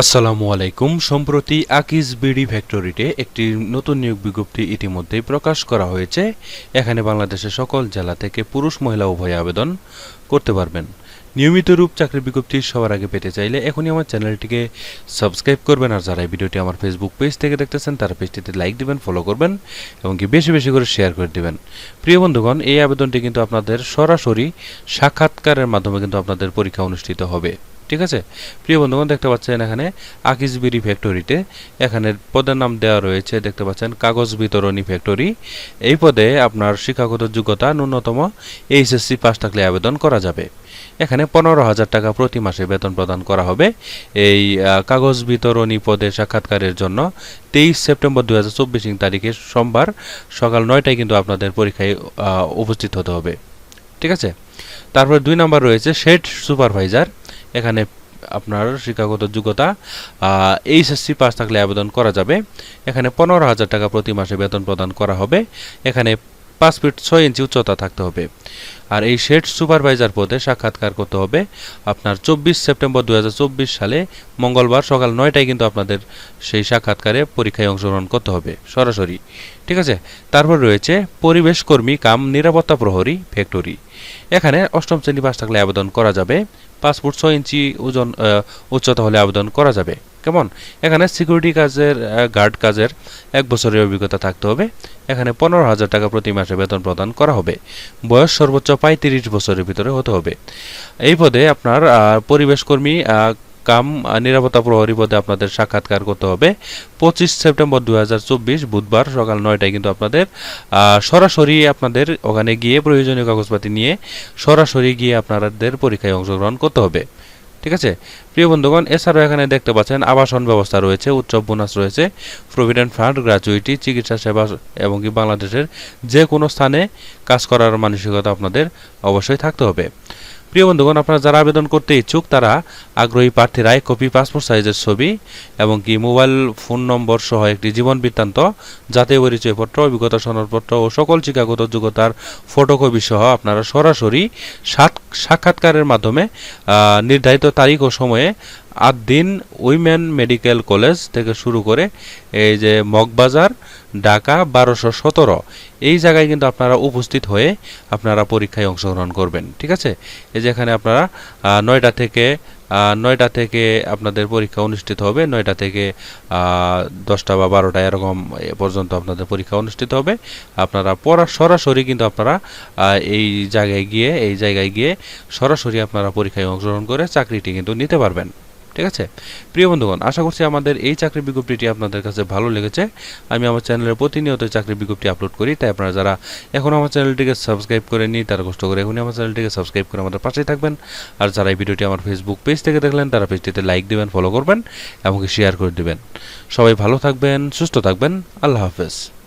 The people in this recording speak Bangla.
আসসালামু আলাইকুম। সম্প্রতি আকিজ বিডি ফ্যাক্টরিতে একটি নতুন নিয়োগ বিজ্ঞপ্তি ইতিমধ্যেই প্রকাশ করা হয়েছে। এখানে বাংলাদেশের সকল জেলা থেকে পুরুষ, মহিলা, উভয় আবেদন করতে পারবেন। নিয়মিত রূপ চাকরির বিজ্ঞপ্তি সবার আগে পেতে চাইলে এখনই আমার চ্যানেলটিকে সাবস্ক্রাইব করবেন। আর যারা এই ভিডিওটি আমার ফেসবুক পেজ থেকে দেখতেছেন, তারা পেজটিতে লাইক দিবেন ফলো করবেন এবং কি বেশি বেশি করে শেয়ার করে দিবেন। প্রিয় বন্ধুগণ, এই আবেদনটি কিন্তু আপনাদের সরাসরি সাক্ষাৎকারের মাধ্যমে কিন্তু আপনাদের পরীক্ষা অনুষ্ঠিত হবে। ঠিক আছে? প্রিয় বন্ধুগণ, দেখতে পাচ্ছেন এখানে আকিজবিরি ফ্যাক্টরিতে এখানে পদের নাম দেওয়া রয়েছে। দেখতে পাচ্ছেন, কাগজ বিতরণী ফ্যাক্টরি। এই পদে আপনার শিক্ষাগত যোগ্যতা ন্যূনতম এইচএসসি পাস থাকলে আবেদন করা যাবে। এখানে পনেরো হাজার টাকা প্রতি মাসে বেতন প্রদান করা হবে। এই কাগজ বিতরণী পদে সাক্ষাৎকারের জন্য তেইশ সেপ্টেম্বর দু হাজার চব্বিশ তারিখে সোমবার সকাল নয়টায় কিন্তু আপনাদের পরীক্ষায় উপস্থিত হতে হবে। ঠিক আছে? তারপরে দুই নাম্বার রয়েছে, শেড সুপারভাইজার। এখানে আপনার শিক্ষাগত যোগ্যতা এইচএসসি পাস থাকলে আবেদন করা যাবে। এখানে পনেরো হাজার টাকা প্রতি মাসে বেতন প্রদান করা হবে। এখানে পাঁচ ফিট ছয় ইঞ্চি উচ্চতা থাকতে হবে। আর এই শেড সুপারভাইজার পদে সাক্ষাৎকার করতে হবে আপনার চব্বিশ সেপ্টেম্বর দু হাজার চব্বিশ সালে মঙ্গলবার সকাল নয়টায় কিন্তু আপনাদের সেই সাক্ষাৎকারে পরীক্ষায় অংশগ্রহণ করতে হবে, সরাসরি। ঠিক আছে? তারপর রয়েছে পরিবেশ কর্মী কাম নিরাপত্তা প্রহরী, ফ্যাক্টরি। এখানে অষ্টম শ্রেণি পাস থাকলে আবেদন করা যাবে। ফুট ছয় ইঞ্চি ওজন উচ্চতা হলে আবেদন করা যাবে। কেমন? এখানে সিকিউরিটি কাজের গার্ড কাজের এক বছরের অভিজ্ঞতা থাকতে হবে। এখানে পনেরো হাজার টাকা প্রতি মাসে বেতন প্রদান করা হবে। বয়স সর্বোচ্চ পঁয়ত্রিশ বছরের ভিতরে হতে হবে। এই পদে আপনার পরিবেশ কর্মী কাম নিরাপত্তা প্রহরী পদে আপনাদের সাক্ষাৎকার করতে হবে। পঁচিশ সেপ্টেম্বর দুই হাজার চব্বিশ বুধবার সকাল নয়টায় কিন্তু আপনাদের সরাসরি আপনাদের ওখানে গিয়ে প্রয়োজনীয় কাগজপাতি নিয়ে সরাসরি গিয়ে আপনাদের পরীক্ষায় অংশগ্রহণ করতে হবে। ঠিক আছে? প্রিয় বন্ধুগণ, এছাড়াও এখানে দেখতে পাচ্ছেন আবাসন ব্যবস্থা রয়েছে, উৎসব বোনাস রয়েছে প্রভিডেন্ট ফান্ড গ্র্যাচুইটি চিকিৎসা সেবা এবং কি বাংলাদেশের যে কোনো স্থানে কাজ করার মানসিকতা আপনাদের অবশ্যই থাকতে হবে। প্রিয় বন্ধুগণ, আপনারা যারা আবেদন করতে ইচ্ছুক, তারা আগ্রহী প্রার্থীরা এক কপি পাসপোর্ট সাইজের ছবি এবং কি মোবাইল ফোন নম্বর সহ একটি জীবন বৃত্তান্ত, জাতীয় পরিচয়পত্র, অভিজ্ঞতা সনদপত্র ও সকল শিক্ষাগত যোগ্যতার ফটোকপি সহ আপনারা সরাসরি সাক্ষাৎকারের মাধ্যমে নির্ধারিত তারিখ ও সময়ে আট দিন উইমেন মেডিকেল কলেজ থেকে শুরু করে এই যে মগবাজার, ঢাকা বারোশো সতেরো। এই জায়গায় কিন্তু আপনারা উপস্থিত হয়ে আপনারা পরীক্ষায় অংশগ্রহণ করবেন, ঠিক আছে? এই যে এখানে আপনারা নয়টা থেকে নয়টা থেকে আপনাদের পরীক্ষা অনুষ্ঠিত হবে, নয়টা থেকে দশটা বা বারোটা এরকম পর্যন্ত আপনাদের পরীক্ষা অনুষ্ঠিত হবে। আপনারা পড়া, সরাসরি কিন্তু আপনারা এই জায়গায় গিয়ে, এই জায়গায় গিয়ে সরাসরি আপনারা পরীক্ষায় অংশগ্রহণ করে চাকরিটি কিন্তু নিতে পারবেন। ঠিক আছে? প্রিয় বন্ধুগণ, আশা করছি আমাদের এই চাকরির বিজ্ঞপ্তিটি আপনাদের কাছে ভালো লেগেছে। আমি আমার চ্যানেলে প্রতিনিয়ত চাকরি বিজ্ঞপ্তি আপলোড করি, তাই আপনারা যারা এখন আমার চ্যানেলটিকে সাবস্ক্রাইব করে করেনি তারা কষ্ট করে এখনই আমার চ্যানেলটিকে সাবস্ক্রাইব করে আমাদের পাশেই থাকবেন। আর যারা এই ভিডিওটি আমার ফেসবুক পেজ থেকে দেখলেন, তারা পেজটিতে লাইক দেবেন ফলো করবেন এবং শেয়ার করে দেবেন। সবাই ভালো থাকবেন, সুস্থ থাকবেন, আল্লাহ হাফেজ।